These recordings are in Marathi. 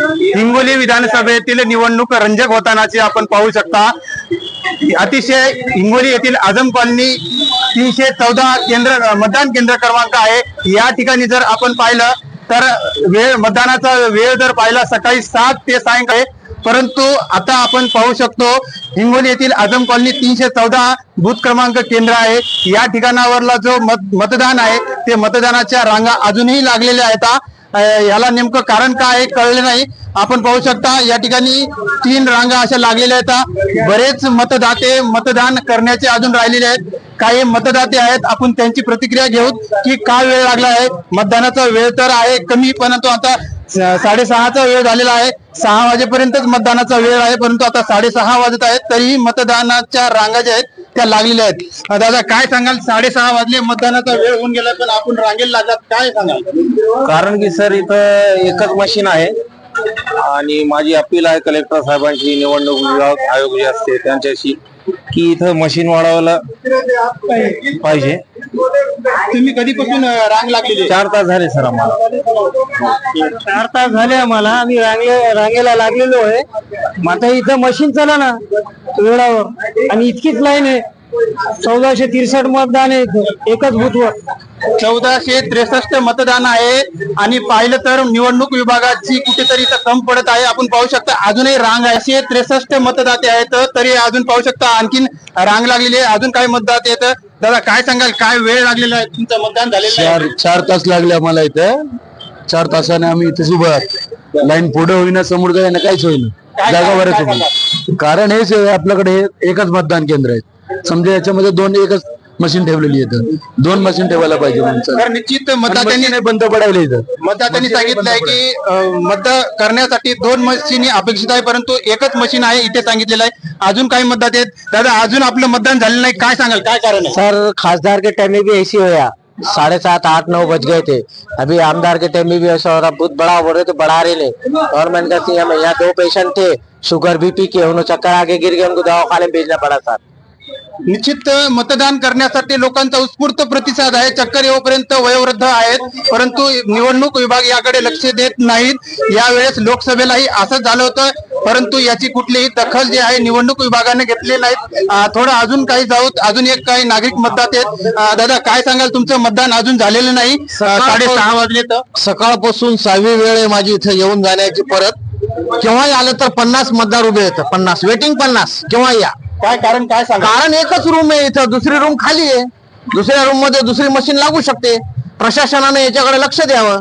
हिंगोली विधानसभेतील निवडणूक रंजक होतानाची आपण पाहू शकता. अतिशय हिंगोली येथील आझम कॉलनी तीनशे चौदा केंद्र मतदान केंद्र क्रमांक आहे. या ठिकाणी जर आपण पाहिलं तर वेळ मतदानाचा वेळ जर पाहिला सकाळी सात ते सायंकाळी परंतु आता आपण पाहू शकतो हिंगोली येथील आझम कॉलनी तीनशे चौदा बूथ क्रमांक केंद्र आहे. या ठिकाणावरला जो मत मतदान आहे ते मतदानाच्या रांगा अजूनही लागलेल्या आहेत. याला नेमकं कारण काय आहे कळले नाही. आपण पाहू शकता या ठिकाणी तीन रांगा अशा लागलेल्या आहेत. बरेच मतदाते मतदान करण्याचे अजून राहिलेले आहेत. काही मतदाते आहेत आपण त्यांची प्रतिक्रिया घेऊ की का वेळ लागला आहे? मतदानाचा वेळ तर आहे कमी परंतु आता साडेसहाचा वेळ झालेला आहे. सहा वाजेपर्यंतच मतदानाचा वेळ आहे परंतु आता साडेसहा वाजत आहेत तरीही मतदानाच्या रांगा ज्या आहेत त्या लागलेल्या आहेत. दादा काय सांगाल? साडेसहा वाजले मतदानाचा वेळ होऊन गेला पण आपण रांगेला लागलात काय सांगाल? कारण की सर इथं एकच मशीन आहे. आणि माझी अपील आहे कलेक्टर साहेबांची निवडणूक विभाग आयोग जे असते त्यांच्याशी की इथं मशीन वाढवायला पाहिजे. तुम्ही कधीपासून रांग लागलेली आहे? चार तास झाले सर आम्हाला. चार तास झाले आम्हाला. आम्ही रांगे रांगेला लागलेलो आहे. मग आता इथं मशीन चला ना वेळावर. आणि इतकीच लाईन आहे. चौदाशे तिरसठ मतदान आहे इथं, एकच बूथवर चौदाशे त्रेसष्ट मतदान आहे. आणि पाहिलं तर निवडणूक विभागाची कुठेतरी इथं कम पडत आहे. आपण पाहू शकता अजूनही रांग आहे. त्रेसष्ट मतदाते आहेत तरी अजून पाहू शकता आणखीन रांग लागलेली आहे. अजून काही मतदाते आहेत. दादा काय सांगाल? काय वेळ लागलेला आहे? तुमचं मतदान झालेलं चार चार तास लागले आम्हाला इथं. चार तासाने आम्ही इथेच उभं आहोत. लाईन पुढे होईना समोर जाईना काहीच होईना. काय जागा होईल कारण हेच आपल्याकडे एकच मतदान केंद्र आहे. समजा याच्यामध्ये दोन एकच मशीन ठेवलेली आहे इथं. दोन मशीन ठेवायला पाहिजे माणसाला तर निश्चित मतदात्यांनी मशीन हे बंद पडायला इथं. मतदात्यांनी सांगितलंय की अं, मत करण्यासाठी दोन मशीन अपेक्षित आहे परंतु एकच मशीन आहे इथे सांगितलेलं आहे. अजून काही मतदाते आहेत. दादा अजून आपलं मतदान झालेलं नाही. काय सांगाल? काय कारण आहे? सर खासदार के टाइम में भी ऐसी होया. साढ़े सात आठ नौ बज गए थे. अभी आमदार के टाइम में भी ऐसा हो रहा. बहुत बड़ा बोल रहे थे बढ़ा रहे नहीं गवर्नमेंट का सीएम है यहाँ दो पेशेंट थे. शुगर बीपी के उन्होंने चक्कर आगे गिर गए उनको दवाखाने में भेजना पड़ा सर. निश्चित मतदान करण्यासाठी लोकांचा उत्स्फूर्त प्रतिसाद आहे. चक्कर येऊपर्यंत वयोवृद्ध आहेत. परंतु निवडणूक विभाग याकडे लक्ष देत नाहीत. यावेळेस लोकसभेलाही असंच झालं होतं. परंतु याची कुठलीही दखल जी आहे निवडणूक विभागाने घेतली नाही थोडं अजून काही जाऊ अजून एक काही नागरिक मतदाते आहेत दादा काय सांगाल? तुमचं मतदान अजून झालेलं नाही. साडेसहा वाजले तर? सकाळपासून सहावी वेळ आहे माझी इथं येऊन जाण्याची परत. केव्हाही आलं तर पन्नास मतदार उभे आहेत. पन्नास. वेटिंग पन्नास. केव्हा या. काय कारण काय सांगा? कारण एकच रूम आहे इथं. दुसरी रूम खाली आहे. दुसऱ्या रूममध्ये दुसरी मशीन लागू शकते. प्रशासनाने याच्याकडे लक्ष द्यावं.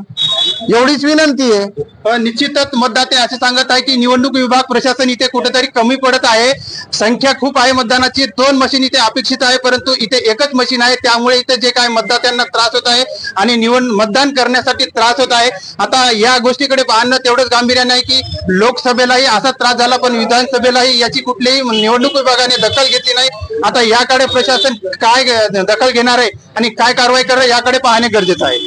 एवढीच विनंती आहे. निश्चितच मतदाते असे सांगत आहे की निवडणूक विभाग प्रशासन इथे कुठेतरी कमी पडत आहे. संख्या खूप आहे मतदानाची. दोन मशीन इथे अपेक्षित आहे परंतु इथे एकच मशीन आहे. त्यामुळे इथे जे काय मतदात्यांना त्रास होत आहे आणि निवड मतदान करण्यासाठी त्रास होत आहे. आता या गोष्टीकडे पाहणं तेवढंच गांभीर्याने आहे की लोकसभेलाही असा त्रास झाला पण विधानसभेलाही याची कुठलीही निवडणूक विभागाने दखल घेतली नाही. आता याकडे प्रशासन काय दखल घेणार आहे आणि काय कारवाई करणार याकडे पाहणे गरजेचं आहे.